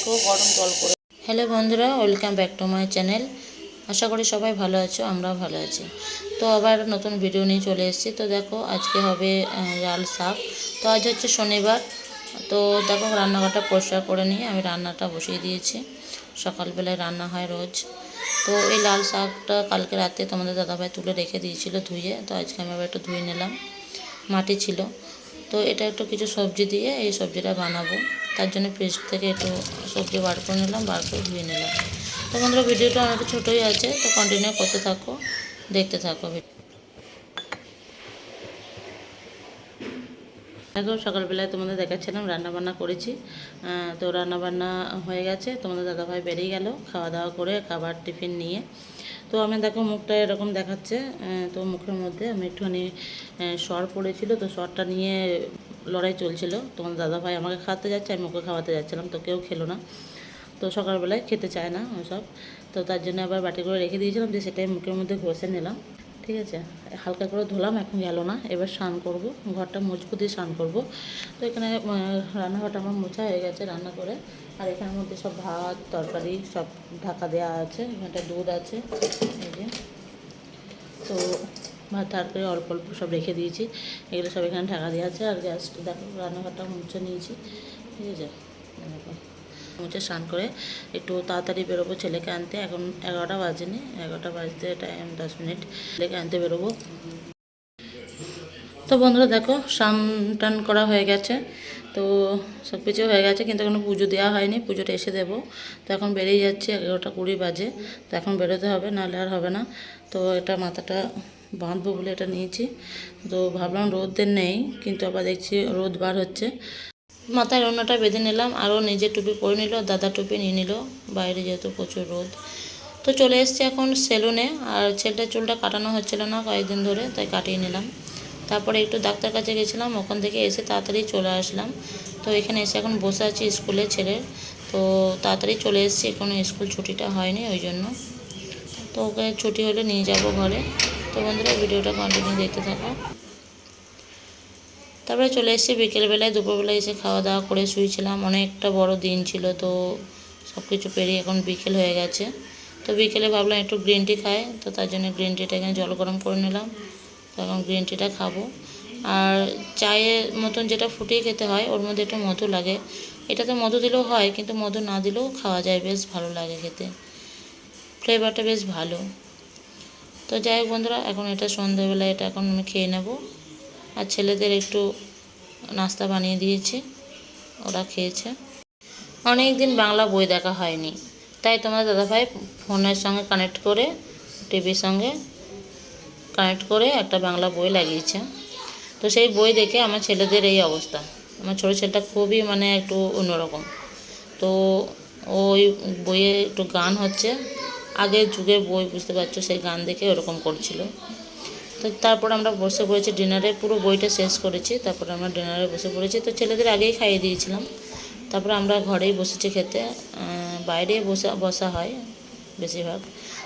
দেখো, গরম জল করে। হ্যালো বন্ধুরা, welcome back to my channel. আশা করি সবাই ভালো আছো, আমরাও ভালো আছি। তো আবার নতুন ভিডিও নিয়ে চলে এসেছি। তো দেখো, আজকে হবে লাল শাক। তো আজ হচ্ছে শনিবার। তো দেখো, রান্নাঘরটা পরিষ্কার করে নিয়ে আমি রান্নাটা বসিয়ে দিয়েছি। সকালবেলায় রান্না হয় রোজ। তো এই লাল শাকটা কালকে রাতে তোমাদের দাদাভাই তুলে রেখে দিয়েছিল ধুয়ে। তো আজকে আমি আবার একটু ধুয়ে নিলাম। মাটি ছিল। তো এটা একটু কিছু সবজি দিয়ে এই সবজিটা বানাবো। তার জন্য ফ্রিজ থেকে একটু সবজি বার করে নিলাম, বার করে ধুয়ে নিলাম। তো বন্ধুরা, ভিডিওটা অনেক ছোটোই আছে, তো কন্টিনিউ করতে থাকো, দেখতে থাকো দেখো, সকালবেলায় তোমাদের দেখাচ্ছিলাম, রান্নাবান্না করেছি। তো রান্নাবান্না হয়ে গেছে, তোমাদের দাদাভাই বেরিয়ে গেল খাওয়া দাওয়া করে খাবার টিফিন নিয়ে। তো আমি দেখো, মুখটা এরকম দেখাচ্ছে তো মুখের মধ্যে আমি একটুখানি সর পড়েছিল, তো সরটা নিয়ে লড়াই চলছিল। তোমাদের দাদাভাই আমাকে খাওয়াতে যাচ্ছে, আমি ওকে খাওয়াতে যাচ্ছিলাম, তো কেউ খেলো না। তো সকালবেলায় খেতে চায় না ওসব। তো তার জন্য আবার বাটি করে রেখে দিয়েছিলাম যে সেটাই মুখের মধ্যে ঘষে নিলাম। ঠিক আছে? হালকা করে ধুলাম, এখন গেল না। এবার স্নান করব, ঘরটা মজবুত দিয়ে স্নান করব। তো এখানে রান্নাঘরটা আমার মোছা হয়ে গেছে রান্না করে। আর এখানের মধ্যে সব ভাত, তরকারি, সব ঢাকা দেওয়া আছে। এখানটা দুধ আছে। এই যে। তো ভাত তরকারি অল্প অল্প সব রেখে দিয়েছি। এগুলো সব এখানে ঢাকা দেওয়া আছে আর গ্যাস দেখো, রান্নাঘরটা মুছে নিয়েছি। ঠিক আছে? মুছে স্নান করে একটু তাড়াতাড়ি বেরোবো ছেলেকে আনতে। এখন এগারোটা বাজেনি। এগারোটা বাজতে টাইম দশ মিনিট ছেলেকে আনতে বেরোবো। তো বন্ধুরা দেখো, স্নান টান করা হয়ে গেছে। তো সব কিছু হয়ে গেছে, কিন্তু এখনও পুজো দেওয়া হয়নি। পুজোটা এসে দেবো। তো এখন বেরিয়ে যাচ্ছে, এগারোটা কুড়ি বাজে। তো এখন বেরোতে হবে, নাহলে আর হবে না। তো এটা মাথাটা বাঁধবো বলে এটা নিয়েছি। তো ভাবলাম রোদের নেই, কিন্তু আবার দেখছি রোদ বার হচ্ছে। মাথায় অন্যটা বেঁধে নিলাম, আরও নিজে টুপি পরে নিল, দাদা টুপি নিয়ে নিল, বাইরে যেহেতু প্রচুর রোদ। তো চলে এসছি এখন সেলুনে আর ছেলেটার চুলটা কাটানো হচ্ছিল না কয়েকদিন ধরে, তাই কাটিয়ে নিলাম। তারপরে একটু ডাক্তার কাছে গেছিলাম, ওখান থেকে এসে তাড়াতাড়ি চলে আসলাম। তো এখানে এসে এখন বসে আছি স্কুলে ছেলের তো তাড়াতাড়ি চলে এসেছি, এখনও স্কুল ছুটিটা হয়নি ওই জন্য। তো ওকে ছুটি হলে নিয়ে যাব ঘরে। তো বন্ধুরা, ভিডিওটা কন্টিনিউ দেখতে থাকো। তারপরে চলে এসেছি বিকেলবেলায়, দুপুরবেলায় এসে খাওয়া দাওয়া করে শুয়েছিলাম। অনেকটা বড় দিন ছিল, তো সব কিছু পেরিয়ে এখন বিকেল হয়ে গেছে। তো বিকেলে ভাবলাম একটু গ্রিন টি খাই, তো তার জন্য গ্রিন টিটা এখানে জল গরম করে নিলাম। তো এখন গ্রিন টিটা খাব। আর চায়ের মতন যেটা ফুটিয়ে খেতে হয়, ওর মধ্যে একটু মধু লাগে। এটাতে মধু দিলেও হয়, কিন্তু মধু না দিলেও খাওয়া যায়, বেশ ভালো লাগে খেতে। ফ্লেভারটা বেশ ভালো। তো যাই হোক বন্ধুরা, এখন এটা সন্ধ্যেবেলা এটা এখন আমি খেয়ে নেব। আর ছেলেদের একটু নাস্তা বানিয়ে দিয়েছি, ওরা খেয়েছে। অনেক দিন বাংলা বই দেখা হয়নি। তাই তোমার দাদাভাই ফোনের সঙ্গে কানেক্ট করে, টিভির সঙ্গে কানেক্ট করে একটা বাংলা বই লাগিয়েছে। তো সেই বই দেখে আমার ছেলেদের এই অবস্থা। আমার ছোটো ছেলেটা খুবই মানে একটু অন্যরকম। তো ওই বইয়ে একটু গান হচ্ছে। আগের যুগের বই বুঝতে পারছ সেই গান দেখে ওরকম করছিল। তো তারপর আমরা বসে পড়েছি ডিনারে পুরো বইটা শেষ করেছি তারপর আমরা ডিনারে বসে পড়েছি। তো ছেলেদের আগেই খাইয়ে দিয়েছিলাম। তারপর আমরা ঘরেই বসেছি খেতে বাইরে বসা বসা হয় বেশিরভাগ।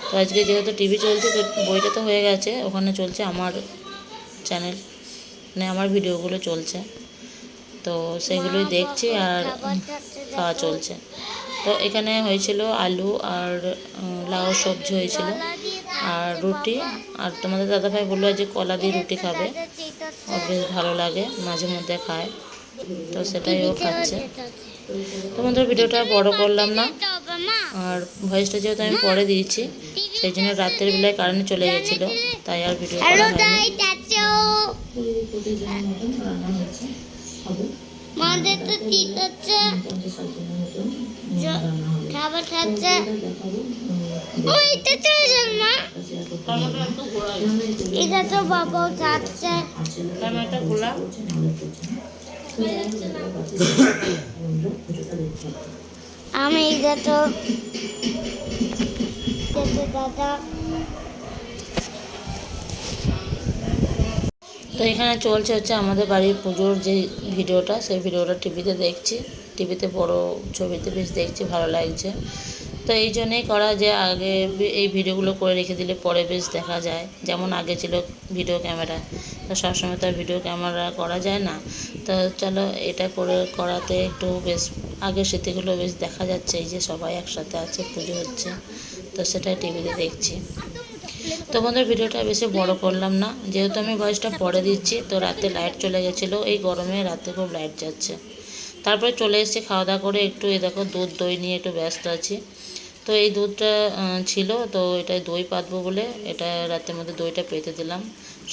তো আজকে যেহেতু টিভি চলছে তো বইটা তো হয়ে গেছে ওখানে চলছে আমার চ্যানেল মানে আমার ভিডিওগুলো চলছে। তো সেগুলোই দেখছি আর খাওয়া চলছে। তো এখানে হয়েছিল আলু আর লাউ সবজি হয়েছিল আর রুটি। আর তোমাদের দাদাভাই বলল যে কলা দিয়ে রুটি খাবে। ওর বেশ ভালো লাগে, মাঝে মধ্যে খায়। তো সেটাই ও খাচ্ছে। তোমাদের ভিডিওটা বড় করলাম না। আর ভয়েসটা যেহেতু আমি পরে দিয়েছি, সেই জন্য রাতের বেলায় কারেন্ট চলে গেছিল, তাই আর ভিডিও করা হয়নি। মাদের তো আছে জ- খাবার খাচ্ছে। ওই তো মা। এটা তো বাবাও খাচ্ছে। টমেটো গুলা আমি এটা এটা তো দাদা তো এখানে চলছে হচ্ছে আমাদের বাড়ির পুজোর যে ভিডিওটা, সেই ভিডিওটা টিভিতে দেখছি। টিভিতে বড় ছবিতে বেশ দেখছি, ভালো লাগছে। তো এই জন্যেই করা যে আগে এই ভিডিওগুলো করে রেখে দিলে পরে বেশ দেখা যায়। যেমন আগে ছিল ভিডিও ক্যামেরা, তো সবসময় তো ভিডিও ক্যামেরা করা যায় না। তো চলো এটা করে করাতে একটু বেশ আগের স্মৃতিগুলো বেশ দেখা যাচ্ছে, এই যে সবাই একসাথে আছে, পুজো হচ্ছে। তো সেটাই টিভিতে দেখছি। তো বন্ধুরা, ভিডিওটা বেশি বড় করলাম না। যেহেতু আমি ভয়েসটা পরে দিচ্ছি, তো রাতে লাইট চলে গেছিল। এই গরমে রাতে খুব লাইট যাচ্ছে। তারপরে চলে এসেছি খাওয়া দাওয়া করে একটু, এই দেখো, দুধ, দই নিয়ে একটু ব্যস্ত আছি। তো এই দুধটা ছিল, তো এটা দই পাতবো বলে এটা রাতের মধ্যে দইটা পেতে দিলাম।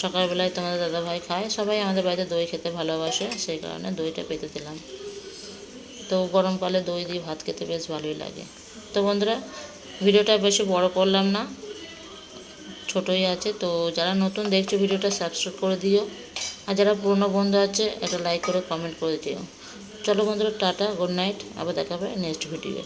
সকালবেলায় তোমাদের দাদাভাই খায়। সবাই আমাদের বাড়িতে দই খেতে ভালোবাসে, সেই কারণে দইটা পেতে দিলাম। তো গরমকালে দই দিয়ে ভাত খেতে বেশ ভালোই লাগে। তো বন্ধুরা, ভিডিওটা বেশি বড় করলাম না। ছোটই আছে, তো যারা নতুন দেখছ ভিডিওটা সাবস্ক্রাইব করে দিও। আর যারা পুরনো বন্ধু আছে, একটা লাইক করে কমেন্ট করে দিও। চলো বন্ধুরা, টাটা গুড নাইট আবার দেখা হবে নেক্সট ভিডিও